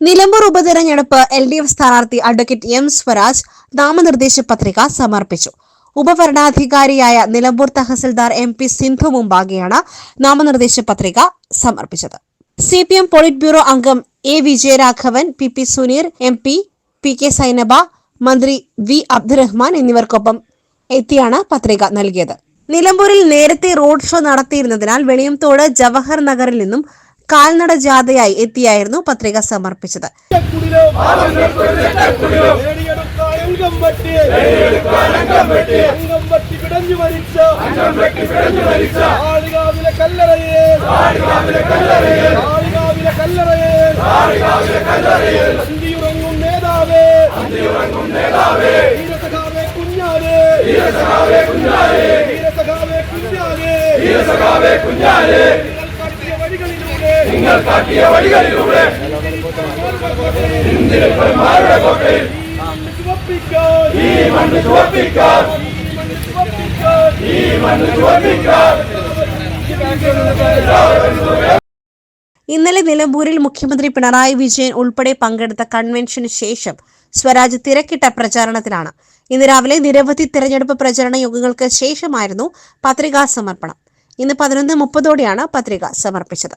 നിലമ്പൂർ ഉപതെരഞ്ഞെടുപ്പ് L D F സ്ഥാനാർത്ഥി advocate M Swaraj നാമനിർദ്ദേശ പത്രിക സമർപ്പിച്ചു. ഉപഭരണാധികാരിയായ നിലമ്പൂർ തഹസിൽദാർ എം പി സിന്ധു മുമ്പാകെയാണ് നാമനിർദ്ദേശ പത്രിക സമർപ്പിച്ചത്. C P M polit bureau അംഗം A Vijayaraghavan P P Suneer M P P K Zainaba മന്ത്രി വി അബ്ദുറഹ്മാൻ എന്നിവർക്കൊപ്പം എത്തിയാണ് പത്രിക നൽകിയത്. നിലമ്പൂരിൽ നേരത്തെ റോഡ് ഷോ നടത്തിയിരുന്നതിനാൽ വെളിയംതോട് ജവഹർ നഗറിൽ നിന്നും കാൽനട ജാഥയായി എത്തിയായിരുന്നു പത്രിക സമർപ്പിച്ചത്. കുഞ്ഞാലേ കുഞ്ഞാലേ കുഞ്ഞാലേ നിങ്ങൾ കാട്ടിയ വഴികളിലൂടെ മണ്ണ് ചുവപ്പിക്കാൻ ഈ മണ്ണ് ചുവപ്പിക്കാൻ ഇന്നലെ നിലമ്പൂരിൽ മുഖ്യമന്ത്രി പിണറായി വിജയൻ ഉൾപ്പെടെ പങ്കെടുത്ത കൺവെൻഷന് ശേഷം സ്വരാജ് തിരക്കിട്ട പ്രചാരണത്തിലാണ്. ഇന്ന് രാവിലെ നിരവധി തിരഞ്ഞെടുപ്പ് പ്രചരണ യോഗങ്ങൾക്ക് ശേഷമായിരുന്നു പത്രികാ സമർപ്പണം. ഇന്ന് പതിനൊന്ന് മുപ്പതോടെയാണ് പത്രിക സമർപ്പിച്ചത്.